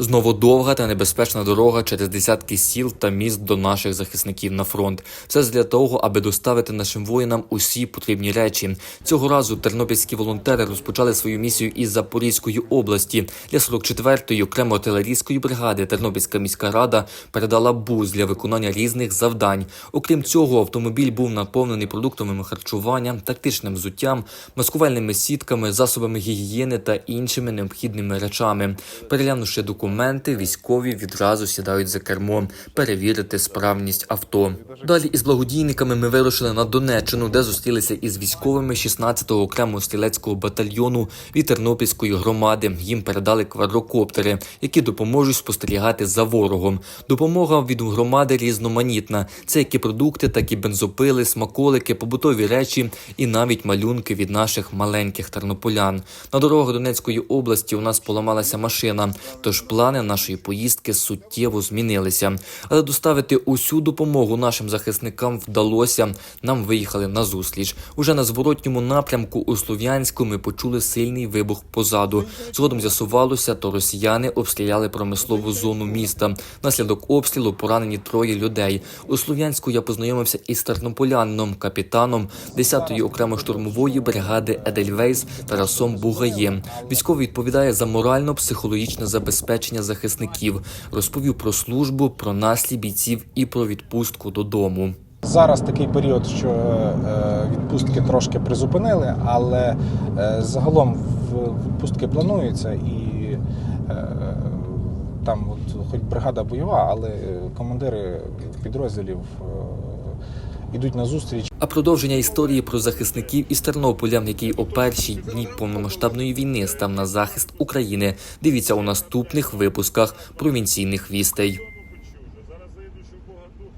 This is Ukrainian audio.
Знову довга та небезпечна дорога через десятки сіл та міст до наших захисників на фронт. Все для того, аби доставити нашим воїнам усі потрібні речі. Цього разу тернопільські волонтери розпочали свою місію із Запорізької області. Для 44-ї окремо артилерійської бригади Тернопільська міська рада передала бус для виконання різних завдань. Окрім цього, автомобіль був наповнений продуктами харчування, тактичним взуттям, маскувальними сітками, засобами гігієни та іншими необхідними речами. Переглянувши документи, військові відразу сідають за кермо, перевірити справність авто. Далі із благодійниками ми вирушили на Донеччину, де зустрілися із військовими 16-го окремого стрілецького батальйону від Тернопільської громади. Їм передали квадрокоптери, які допоможуть спостерігати за ворогом. Допомога від громади різноманітна. Це як і продукти, так і бензопили, смаколики, побутові речі і навіть малюнки від наших маленьких тернополян. На дорогах Донецької області у нас поламалася машина, тож плани нашої поїздки суттєво змінилися. Але доставити усю допомогу нашим захисникам вдалося. Нам виїхали на зустріч. Уже на зворотньому напрямку у Слов'янську ми почули сильний вибух позаду. Згодом з'ясувалося, то росіяни обстріляли промислову зону міста. Наслідок обстрілу поранені троє людей. У Слов'янську я познайомився із тернополянином, капітаном 10-ї окремо штурмової бригади Едельвейс Тарасом Бугаєм. Військовий відповідає за морально-психологічне забезпечення захисників. Розповів про службу, про наслідки бійців і про відпустку додому. Зараз такий період, що е, відпустки трошки призупинили, але е, загалом відпустки плануються і е, там, от, хоч бригада бойова, але командири підрозділів йдуть на зустріч. А продовження історії про захисників із Тернополя, який о перші дні повномасштабної війни став на захист України. Дивіться у наступних випусках провінційних вістей.